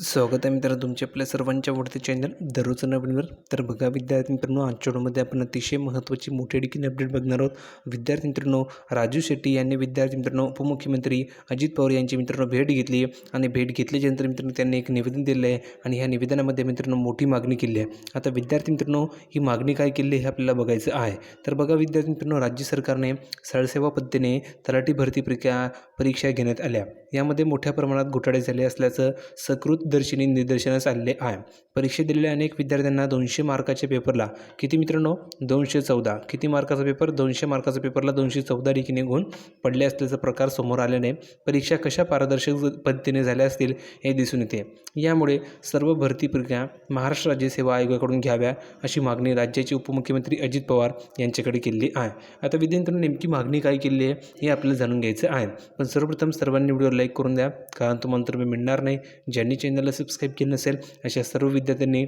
स्वागत आहे मित्रांनो तुमच्या आपल्या सर्वांच्या आवडते चॅनल दररोज नवीनवर तर बघा विद्यार्थी मित्रांनो आजच्या व्हिडिओमध्ये आपण अतिशय महत्त्वाची मोठी डिकीन अपडेट बघणार आहोत. विद्यार्थी मित्रांनो राजू शेट्टी यांनी विद्यार्थी मित्रांनो उपमुख्यमंत्री अजित पवार यांची मित्रांनो भेट घेतली आणि भेट घेतल्याच्यानंतर मित्रांनो त्यांनी एक निवेदन दिलं आहे. आणि ह्या निवेदनामध्ये मित्रांनो मोठी मागणी केली आहे. आता विद्यार्थी मित्रांनो ही मागणी काय केली हे आपल्याला बघायचं आहे. तर बघा विद्यार्थी मित्रांनो राज्य सरकारने सरसेवा पद्धतीने तलाठी भरती प्रक्रिया परीक्षा घेण्यात आल्या. यामध्ये मोठ्या प्रमाणात घोटाळे झाले असल्याचं सकृत दर्शनी निदर्शनास आलेले आहे. परीक्षा दिलेल्या अनेक विद्यार्थ्यांना दोनशे मार्काच्या पेपरला किती मित्रांनो? दोनशे चौदा. किती मार्काचा पेपर? दोनशे मार्काचा पेपरला दोनशे चौदा डिकीने गुण पडले असल्याचा प्रकार समोर आल्याने परीक्षा कशा पारदर्शक पद्धतीने झाल्या असतील हे दिसून येते. यामुळे सर्व भरती प्रक्रिया महाराष्ट्र राज्य सेवा आयोगाकडून घ्याव्या अशी मागणी राज्याचे उपमुख्यमंत्री अजित पवार यांच्याकडे केली आहे. आता विद्यार्थ्यांनी नेमकी मागणी काय केली आहे हे आपल्याला जाणून घ्यायचं आहे. पण सर्वप्रथम सर्वांनी व्हिडिओ लाईक करून द्या कारण तो मंतव्य मिळणार नाही. ज्यांनी चॅनलला सबस्क्राईब केलं नसेल अशा सर्व विद्यार्थ्यांनी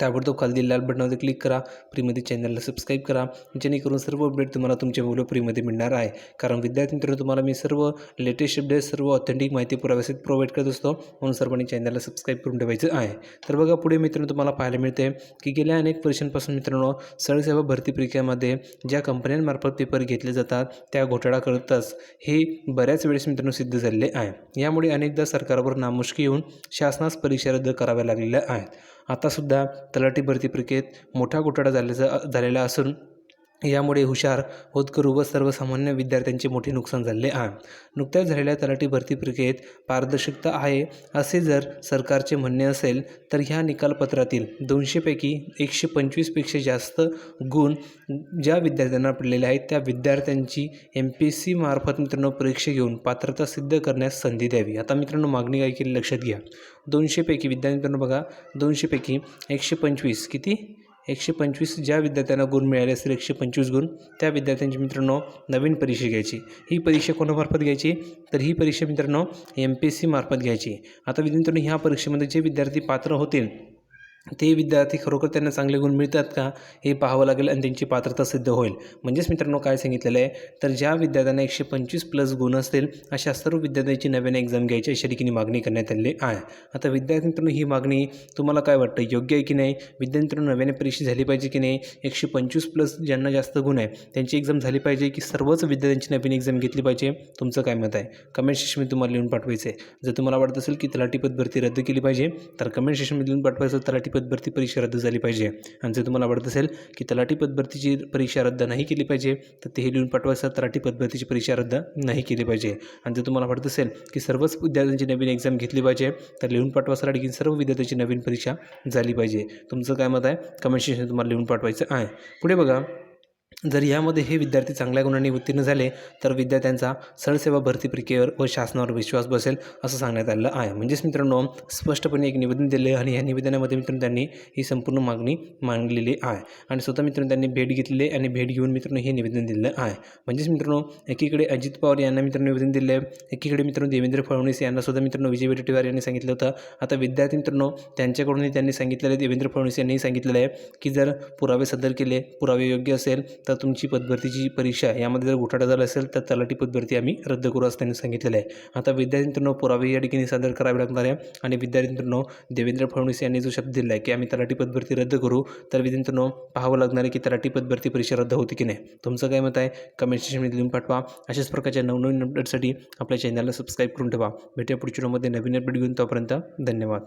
ताबडतोब खाली दिलेल्या लाल बटनावर क्लिक करा. फ्रीमध्ये चॅनलला सबस्क्राईब करा. जेणेकरून सर्व अपडेट तुम्हाला तुमच्या मुलं फ्रीमध्ये मिळणार आहे. कारण विद्यार्थी मित्रांनो तुम्हाला मी सर्व लेटेस्ट अपडेट सर्व ऑथेंटिक माहिती पुराव्यासाठी प्रोव्हाइड करत असतो. म्हणून सर्वांनी चॅनलला सबस्क्राईब करून ठेवायचं आहे. तर बघा पुढे मित्रांनो तुम्हाला पाहायला मिळते की गेल्या अनेक वर्षांपासून मित्रांनो सरसेवा भरती परीक्षेमध्ये ज्या कंपन्यांमार्फत पेपर घेतले जातात त्या घोटाळा करतच हे बऱ्याच वेळेस मित्रांनो सिद्ध झालेले आहे. यामुळे अनेकदा सरकारवर नामुष्की येऊन शासनास परीक्षा रद्द कराव्या लागलेल्या आहेत. आतासुद्धा तलाठी भरती प्रक्रियेत मोठा घोटाळा झाल्याचा झालेला असून यामुळे हुशार होतकरू व सर्वसामान्य विद्यार्थ्यांचे मोठे नुकसान झाले आहे. नुकत्याच झालेल्या तलाठी भरती प्रक्रियेत पारदर्शकता आहे असे जर सरकारचे म्हणणे असेल तर ह्या निकालपत्रातील दोनशेपैकी एकशे पंचवीसपेक्षा जास्त गुण ज्या विद्यार्थ्यांना पडलेले आहेत त्या विद्यार्थ्यांची एम पी एस सी मार्फत मित्रांनो परीक्षा घेऊन पात्रता सिद्ध करण्यास संधी द्यावी. आता मित्रांनो मागणी काय केली लक्षात घ्या. दोनशेपैकी विद्यार्थी मित्रांनो बघा दोनशेपैकी एकशे पंचवीस किती? एकशे पंचवीस ज्या विद्यार्थ्यांना गुण मिळाले असतील एकशे पंचवीस गुण त्या विद्यार्थ्यांची मित्रांनो नवीन परीक्षा घ्यायची. ही परीक्षा कोणामार्फत घ्यायची? तर ही परीक्षा मित्रांनो एम पी एस सी मार्फत घ्यायची. आता विद्यार्थ्यांनो ह्या परीक्षेमध्ये जे विद्यार्थी पात्र होतील ते विद्यार्थी खरोखर त्यांना चांगले गुण मिळतात का हे पाहावं लागेल आणि त्यांची पात्रता सिद्ध होईल. म्हणजेच मित्रांनो काय सांगितलेलं आहे? तर ज्या विद्यार्थ्यांना एकशे पंचवीस प्लस गुण असतील अशा सर्व विद्यार्थ्यांची नव्याने एक्झाम घ्यायची अशा ठिकाणी मागणी करण्यात आलेली आहे. आता विद्यार्थी मित्रांनो ही मागणी तुम्हाला काय वाटतं? योग्य आहे की नाही? विद्यार्थी मित्रांनो नव्याने परीक्षा झाली पाहिजे की नाही? एकशे पंचवीस प्लस ज्यांना जास्त गुण आहे त्यांची एक्झाम झाली पाहिजे की सर्वच विद्यार्थ्यांची नवीन एक्झाम घेतली पाहिजे? तुमचं काय मत आहे? कमेंट सेक्शनमध्ये तुम्हाला लिहून पाठवायचं आहे जर तुम्हाला वाटत असेल की तलाठी पद भरती रद्द केली पाहिजे तर कमेंट सेक्शनमध्ये लिहून पाठवायचं तलाठी पदभरती परीक्षा रद्द झाली पाहिजे. आणि जर तुम्हाला वाटत असेल की तलाठी पदभरतीची परीक्षा रद्द नाही केली पाहिजे तर तेही लिहून पाठवायचं तलाठी पदभरतीची परीक्षा रद्द नाही केली पाहिजे. आणि जर तुम्हाला वाटत असेल की सर्वच विद्यार्थ्यांची नवीन एक्झाम घेतली पाहिजे तर लिहून पाठवा की सर्व विद्यार्थ्यांची नवीन परीक्षा झाली पाहिजे. तुमचं काय मत आहे? कमेंट सेक्शन तुम्हाला लिहून पाठवायचं आहे. पुढे बघा. जर यामध्ये हे विद्यार्थी चांगल्या गुणांनी उत्तीर्ण झाले तर विद्यार्थ्यांचा सरसेवा भरती प्रक्रियेवर व शासनावर विश्वास बसेल असं सांगण्यात आलेलं आहे. म्हणजेच मित्रांनो स्पष्टपणे एक निवेदन दिले आणि या निवेदनामध्ये मित्रांनो त्यांनी ही संपूर्ण मागणी मांडलेली आहे. आणि स्वतः मित्रांनो त्यांनी भेट घेतलेली आणि भेट घेऊन मित्रांनो हे निवेदन दिलं आहे. म्हणजेच मित्रांनो एकीकडे अजित पवार यांना मित्रांनो निवेदन दिले आहे एकीकडे मित्रांनो देवेंद्र फडणवीस यांना सुद्धा मित्रांनो विजय वडेट्टीवार यांनी सांगितलं होतं. आता विद्यार्थी मित्रांनो त्यांच्याकडूनही त्यांनी सांगितलेलं आहे देवेंद्र फडणवीस यांनीही सांगितलेलं आहे की जर पुरावे सदर केले पुरावे योग्य असेल तर तुमची पदभरतीची परीक्षा यामध्ये जर घोटाळा झाला असेल तर तलाठी पदभरती आम्ही रद्द करू असं त्यांनी सांगितलेलं आहे. आता विद्यार्थ्यांनो पुरावे या ठिकाणी सादर करावे लागणार आहे. आणि विद्यार्थ्यांनो देवेंद्र फडणवीस यांनी जो शब्द दिला आहे की आम्ही तलाठी पदभरती रद्द करू तर विद्यार्थ्यांनो पाहावं लागणार आहे की तलाठी पदभरती परीक्षा रद्द होती की नाही. तुमचं काय मत आहे? कमेंट सेक्शनमध्ये लिहून पाठवा. अशाच प्रकारच्या नवनवीन अपडेटसाठी आपल्या चॅनलला सबस्क्राईब करून ठेवा. भेटूया पुढच्या व्हिडिओमध्ये. नवीन अपडेट घेऊन तोपर्यंत धन्यवाद.